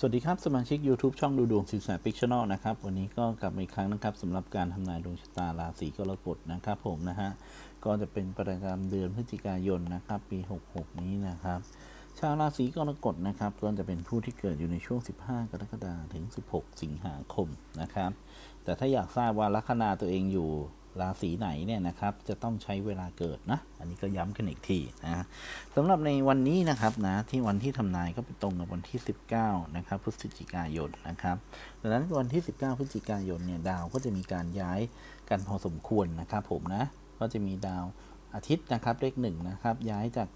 สวัสดีครับ สมาชิก YouTube ช่องดูดวงสินแสปิกช n น l นะครับ วันนี้ก็กลับมาอีกครั้งนะครับสำหรับการทำนายดวงชะตาราศีกรกฎนะครับ ผมนะฮะก็จะเป็นประจำเดือนพฤศจิกายนนะครับ ปี 66 นี้นะครับ ชาวราศีกรกฎนะครับ ก็จะเป็นผู้ที่เกิดอยู่ในช่วง 15 กรกฎาคมถึง 16 สิงหาคมนะครับ แต่ถ้าอยากทราบว่าลัคนาตัวเองอยู่ ราศีไหนเนี่ยนะครับจะต้องใช้เวลาเกิดนะ อันนี้ก็ย้ำกันอีกทีนะสำหรับในวันนี้นะครับนะที่วันที่ทำนายก็ไปตรงกับวันที่ 19นะครับพฤศจิกายนนะครับดังนั้นวันที่ 19พฤศจิกายนเนี่ยดาวก็จะมีการย้ายกันพอสมควรนะครับผมนะก็จะมีดาวอาทิตย์นะครับเลขหนึ่งนะครับย้ายจาก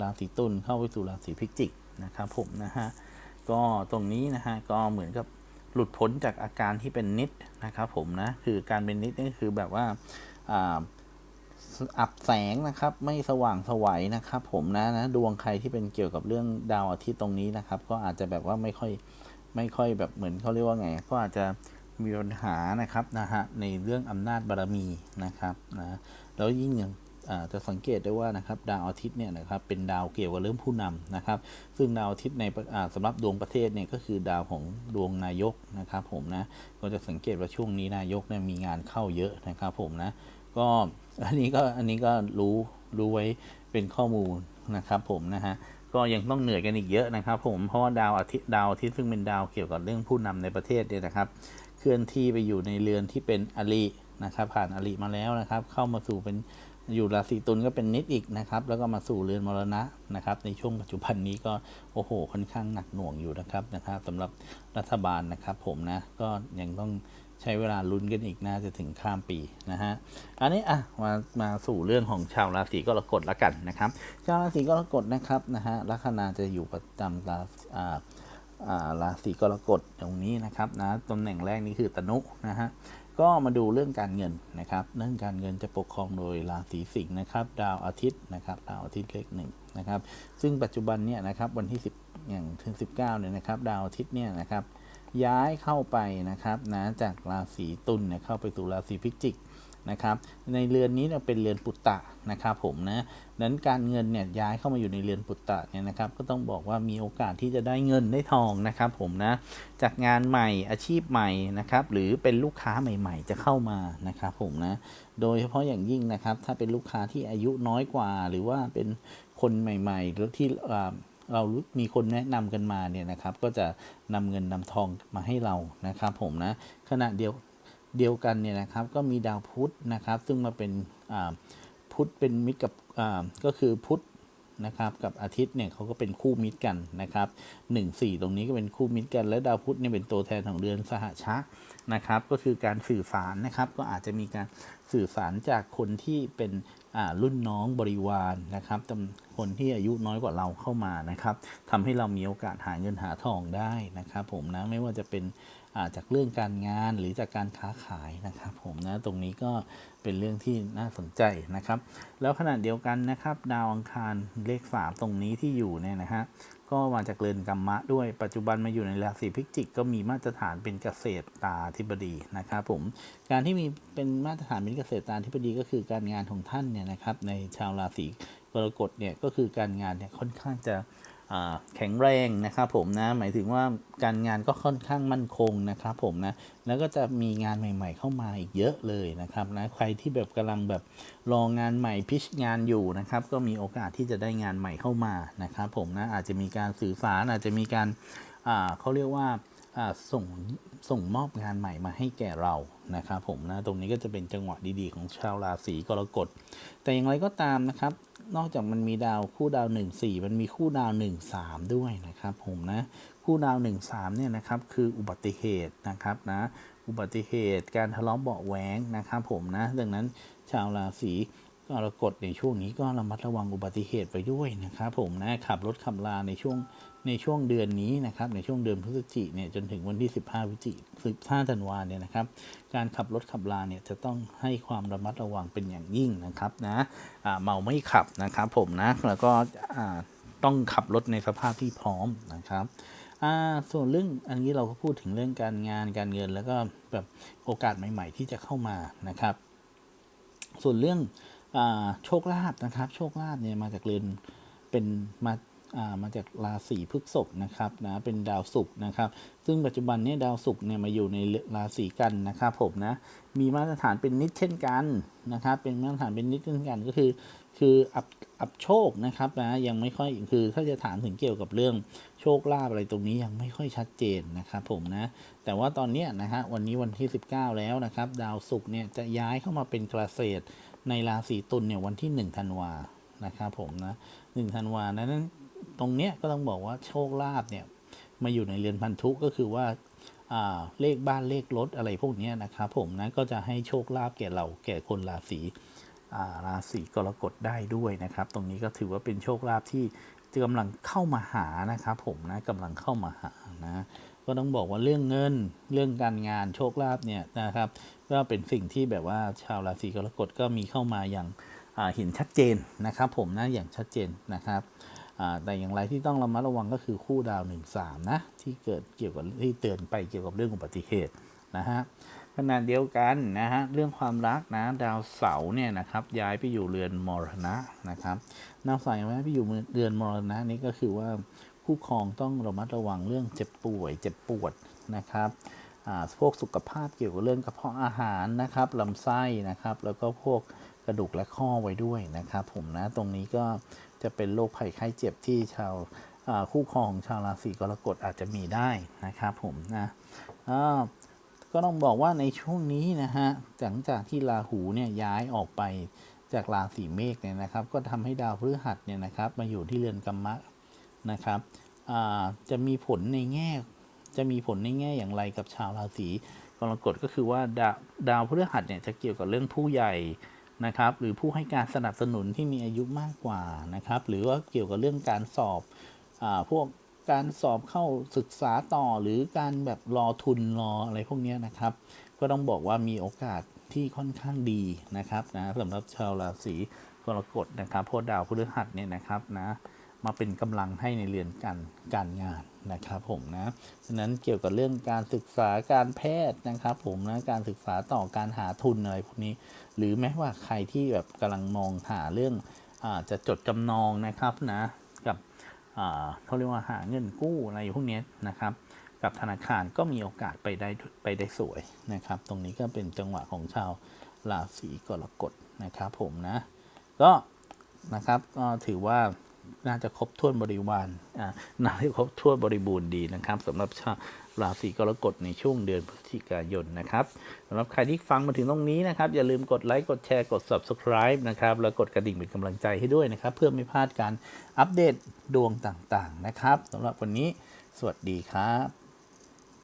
ราศีตุลเข้าไปสู่ราศีพิจิกนะครับผมนะฮะก็ตรงนี้นะฮะก็เหมือนกับ หลุดพ้นจากอาการที่เป็นนิดนะครับผมนะคือการเป็นนิดนี่คือแบบว่าอับแสงนะครับไม่สว่างสวัยนะครับ ผมนะนะดวงใครที่เป็นเกี่ยวกับเรื่องดาวอาทิตย์ตรงนี้นะครับ ก็อาจจะแบบว่าไม่ค่อยไม่ค่อยแบบเหมือนเขาเรียกว่าไง ก็อาจจะมีปัญหานะครับนะฮะในเรื่องอำนาจบารมีนะครับนะแล้วยิ่งอย่าง จะสังเกตได้ว่านะครับดาวอาทิตย์เนี่ยนะครับเป็นดาวเกี่ยวกับเรื่องผู้นำนะครับ ซึ่งดาวอาทิตย์ในประอ่าสำหรับดวงประเทศเนี่ยก็คือดาวของดวงนายกนะครับผมนะก็จะสังเกตว่าช่วงนี้นายกเนี่ยมีงานเข้าเยอะนะครับผมนะก็อันนี้ก็อันนี้ก็รู้รู้ไว้เป็นข้อมูลนะครับผมนะฮะก็ยังต้องเหนื่อยกันอีกเยอะนะครับ ผมเพราะว่าดาวอาทิตย์ดาวอาทิตย์ซึ่งเป็นดาวเกี่ยวกับเรื่องผู้นำในประเทศเนี่ยนะครับ เคลื่อนที่ไปอยู่ในเรือนที่เป็นอรินะครับผ่านอริมาแล้วนะครับ เข้ามาสู่เป็น อยู่ราศีตุลก็เป็นนิดอีกนะครับ แล้วก็มาสู่เรือนมรณะนะครับ ในช่วงปัจจุบันนี้ก็โอ้โห ค่อนข้างหนักหน่วงอยู่นะครับนะครับสำหรับรัฐบาลนะครับผมนะก็ยังต้องใช้เวลาลุ้นกันอีกน่าจะถึงข้ามปีนะฮะอันนี้อะมามาสู่เรื่องของชาวราศีกรกฎแล้วกันนะครับ ชาวราศีกรกฎนะครับนะฮะลัคนาจะอยู่ประจำราศีอ่าราศีกรกฎตรงนี้นะครับนะตำแหน่งแรกนี้คือตนุนะฮะ ก็มาดูเรื่องการเงินนะครับ เรื่องการเงินจะปกครองโดยราศีสิงห์นะครับ ดาวอาทิตย์นะครับ ดาวอาทิตย์เลขหนึ่งนะครับ ซึ่งปัจจุบันเนี่ยนะครับวันที่ 10 อย่างถึง 19เนี่ยนะครับ ดาวอาทิตย์เนี่ยนะครับย้ายเข้าไปนะครับนะจากราศีตุลเนี่ยเข้าไปสู่ราศีพิจิก นะครับในเรือนนี้เนี่ยเป็นเรือนปุตตะนะครับผมนะดังนั้นการเงินเนี่ยย้ายเข้ามาอยู่ในเรือนปุตตะเนี่ยนะครับก็ต้องบอกว่ามีโอกาสที่จะได้เงินได้ทองนะครับผมนะจากงานใหม่อาชีพใหม่นะครับหรือเป็นลูกค้าใหม่ ๆ จะเข้ามานะครับผมนะโดยเฉพาะอย่างยิ่งนะครับถ้าเป็นลูกค้าที่อายุน้อยกว่า หรือว่าเป็นคนใหม่ๆหรือที่เรามีคนแนะนำกันมาเนี่ยนะครับก็จะนำเงินนำทองมาให้เรานะครับผมนะขณะเดียว เดียวกันเนี่ยนะครับก็มีดาวพุธนะครับ ซึ่งมาเป็นพุธเป็นมิตรกับก็คือพุธนะครับกับอาทิตย์เนี่ยเขาก็เป็นคู่มิตรกันนะครับหนึ่งสี่ตรงนี้ก็เป็นคู่มิตรกัน และดาวพุธเนี่ยเป็นตัวแทนของเดือนสหชะนะครับ ก็คือการสื่อสารนะครับ ก็อาจจะมีการสื่อสารจากคนที่เป็น รุ่นน้องบริวารนะครับจำคนที่อายุน้อยกว่าเราเข้ามานะครับทำให้เรามีโอกาสหาเงินหาทองได้นะครับผมนะไม่ว่าจะเป็นาจากเรื่องการงานหรือจากการค้าขายนะครับ ผมนะตรงนี้ก็เป็นเรื่องที่น่าสนใจนะครับ แล้วขณะเดียวกันนะครับ ดาวอังคารเลขสามตรงนี้ที่อยู่เนี่ยนะฮะก็มาจากเรือนกรรมะด้วยปัจจุบันมาอยู่ในราศีพิจิกก็มีมาตรฐานเป็นเกษตรตาธิบดีนะครับผมการที่มีเป็นมาตรฐานเป็นเกษตรตาธิบดีก็คือการงานของท่านเนี่ยนะครับในชาวราศีกรกฎเนี่ยก็คือการงานเนี่ยค่อนข้างจะ แข็งแรงนะครับผมนะหมายถึงว่าการงานก็ค่อนข้างมั่นคงนะครับผมนะแล้วก็จะมีงานใหม่ ๆ เข้ามาอีกเยอะเลยนะครับนะใครที่แบบกำลังแบบรองานใหม่พิชงานอยู่นะครับก็มีโอกาสที่จะได้งานใหม่เข้ามานะครับผมนะอาจจะมีการสื่อสารอาจจะมีการอ่าเขาเรียกว่าอ่า ส่งส่งมอบงานใหม่มาให้แก่เรานะครับผมนะตรงนี้ก็จะเป็นจังหวะดีๆ ของชาวราศีกรกฎแต่อย่างไรก็ตามนะครับ นอกจากมันมีดาวคู่ดาว 1 4 มันมีคู่ดาว 1 3 ด้วยนะครับผมนะคู่ดาว 1 3เนี่ยนะครับคืออุบัติเหตุนะครับนะอุบัติเหตุการทะเลาะเบาะแว้งนะครับผมนะดังนั้นชาวราศีกรกฎในช่วงนี้ก็ระมัดระวังอุบัติเหตุไปด้วยนะครับผมนะขับรถขับลาในช่วง ในช่วงเดือนนี้นะครับในช่วงเดือนพฤศจิกเนี่ยจนถึงวันที่ 15พฤศจิก15ธันวาเนี่ยนะครับ การขับรถขับลาเนี่ยจะต้องให้ความระมัดระวังเป็นอย่างยิ่งนะครับนะเมาไม่ขับนะครับ ผมนะแล้วก็ต้องขับรถในสภาพที่พร้อมนะครับส่วนเรื่องอันนี้เราก็พูดถึงเรื่องการงานการเงิน แล้วก็แบบโอกาสใหม่ ๆ ที่จะเข้ามานะครับ ส่วนเรื่องอโชคลาภนะครับ โชคลาภเนี่ยมาจากเรือนเป็นมา มาจากราศีพฤษภนะครับนะเป็นดาวศุกร์นะครับ ซึ่งปัจจุบันเนี้ดาวศุกร์เนี่ยมาอยู่ในราศีกันนะครับผมนะมีมาตรฐานเป็นนิดเช่นกันนะครับเป็นมาตรฐานเป็นนิดเช่นกันก็คือ คืออับอับโชคนะครับนะยังไม่ค่อยคือถ้าจะถามถึงเกี่ยวกับเรื่องโชคลาภอะไรตรงนี้ยังไม่ค่อยชัดเจนนะครับผมนะแต่ว่าตอนนี้นะฮะวันนี้วันที่ 19 แล้วนะครับ ดาวศุกร์เนี่ยจะย้ายเข้ามาเป็นเกษตรในราศีตุลเนี่ยวันที่1ธันวานะครับผมนะ1ธันวานั้น ตรงเนี้ยก็ต้องบอกว่าโชคลาภเนี่ยมาอยู่ในเรือนพันธุก็คือว่าเลขบ้านเลขรถอะไรพวกนี้นะครับผมนะก็จะให้โชคลาภแก่เราแก่คนราศีราศีกรกฎได้ด้วยนะครับ ตรงนี้ก็ถือว่าเป็นโชคลาภที่กำลังเข้ามาหานะครับผมนะกำลังเข้ามาหานะก็ต้องบอกว่าเรื่องเงินเรื่องการงานโชคลาภเนี่ยนะครับ ก็เป็นสิ่งที่แบบว่าชาวราศีกรกฎก็มีเข้ามาอย่างเห็นชัดเจนนะครับ ผมนะอย่างชัดเจนนะครับ แต่อย่างไรที่ต้องระมัดระวังก็คือคู่ดาว 1 3 นะ ที่เกิดเกี่ยวกับที่เตือนไปเกี่ยวกับเรื่องอุบัติเหตุนะฮะขณะเดียวกันนะฮะเรื่องความรักนะดาวเสาร์เนี่ยนะครับย้ายไปอยู่เรือนมรณะนะครับดาวเสาย้ายไปอยู่เรือนมรณะนี่ก็คือว่าคู่ครองต้องระมัดระวังเรื่องเจ็บป่วย เจ็บปวดนะครับพวกสุขภาพเกี่ยวกับเรื่องกระเพาะอาหารนะครับลำไส้นะครับ แล้วก็พวก กระดูกและข้อไว้ด้วยนะครับผมนะตรงนี้ก็จะเป็นโรคภัยไข้เจ็บที่ชาวคู่ครองของชาวราศีกรกฎอาจจะมีได้นะครับผมนะก็ต้องบอกว่าในช่วงนี้นะฮะหลังจากที่ราหูเนี่ยย้ายออกไปจากราศีเมษเนี่ยนะครับ ก็ทำให้ดาวพฤหัสเนี่ยนะครับ มาอยู่ที่เรือนกรรมะนะครับจะมีผลในแง่ จะมีผลในแง่อย่างไรกับชาวราศีกรกฎก็คือว่าดาวดาวพฤหัสเนี่ยจะเกี่ยวกับเรื่องผู้ใหญ่ นะครับ หรือผู้ให้การสนับสนุนที่มีอายุมากกว่านะครับ หรือว่าเกี่ยวกับเรื่องการสอบอพวกการสอบเข้าศึกษาต่อหรือการแบบรอทุนรออะไรพวกนี้นะครับ ก็ต้องบอกว่ามีโอกาสที่ค่อนข้างดีนะครับนะสำหรับชาวราศีกรกฎนะครับเพราะดาวพฤหัสเนี่ยนะครับนะมาเป็นกำลังให้ในเรือนการการงาน นะครับผมนะฉะนั้นเกี่ยวกับเรื่องการศึกษาการแพทย์นะครับผมนะการศึกษาต่อการหาทุนอะไรพวกนี้ หรือแม้ว่าใครที่แบบกำลังมองหาเรื่องอจะจดจำนองนะครับนะกับเขาเรียกว่าหาเงินกู้อะไรพวกนี้นะครับ กับธนาคารก็มีโอกาสไปได้ไปได้สวยนะครับ ตรงนี้ก็เป็นจังหวะของชาวราศีกรกฎนะครับผมนะก็นะครับก็ถือว่า น่าจะครบถ้วนบริวารน่าจะครบถ้วนบริบูรณ์ดีนะครับสำหรับชาวราศีกรกฎในช่วงเดือนพฤศจิกายนนะครับสำหรับใครที่ฟังมาถึงตรงนี้นะครับ อย่าลืมกดไลค์กดแชร์กด subscribe นะครับ แล้วกดกระดิ่งเป็นกำลังใจให้ด้วยนะครับ เพื่อไม่พลาดการอัปเดตดวงต่างๆนะครับสำหรับวันนี้สวัสดีครับ